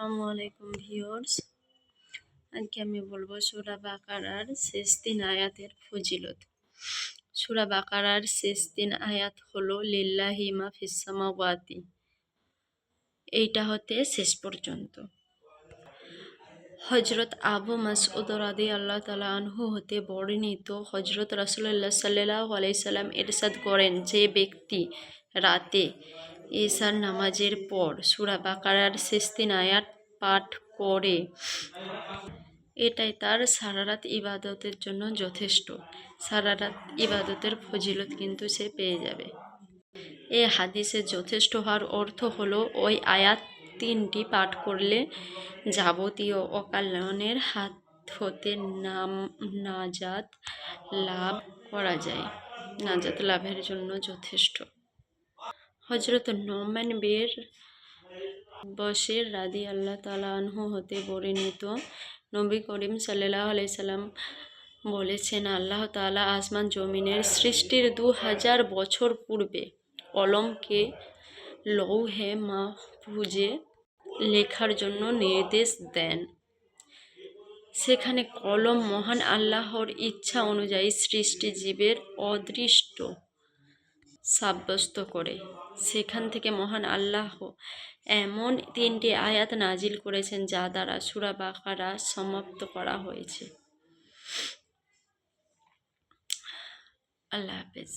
আসসালামু আলাইকুম ভিউয়ার্স। আজকে আমি বলব সুরা বাকারার শেষ তিন আয়াতের ফজিলত। সুরা বাকারার শেষ তিন আয়াত হলো, লিল্লাহি মা ফিসামাওয়াতি এইটা হতে শেষ পর্যন্ত। হজরত আবু মাসউদ রাদি আল্লাহ তালা আনহু হতে বর্ণিত হজরত রাসুল্লাহ সাল্লাহ আলাইসাল্লাম এরশাদ করেন যে ব্যক্তি রাতে এসার নামাজের পর সুরা বাকারার শেষ তিন আয়াত পাঠ করে। এটাই তার সারারাত ইবাদতের জন্য যথেষ্ট। সারারাত ইবাদতের ফজিলত কিন্তু সে পেয়ে যাবে। এ হাদিসে যথেষ্ট হওয়ার অর্থ হলো, ওই আয়াত তিনটি পাঠ করলে যাবতীয় অকালনের হাত হতে নাম, নাজাত লাভ করা যায়। নাজাত লাভের জন্য যথেষ্ট। হজরত নোম্যান বের বসের রাদি আল্লাহ তালা আনহু হতে বর্ণিত। নবী করিম সাল্লাহ আলাইসাল্লাম বলেছেন, আল্লাহ তালা আসমান জমিনের সৃষ্টির দু হাজার বছর পূর্বে কলমকে লৌহে মাহফুজে লেখার জন্য নির্দেশ দেন। সেখানে কলম মহান আল্লাহর ইচ্ছা অনুযায়ী সৃষ্টিজীবের অদৃষ্ট সাব্যস্ত করে। সেখান থেকে মহান আল্লাহ এমন তিনটি আয়াত নাজিল করেছেন যা দ্বারা সুরা বাকারা সমাপ্ত করা হয়েছে। আল্লাহ হাফেজ।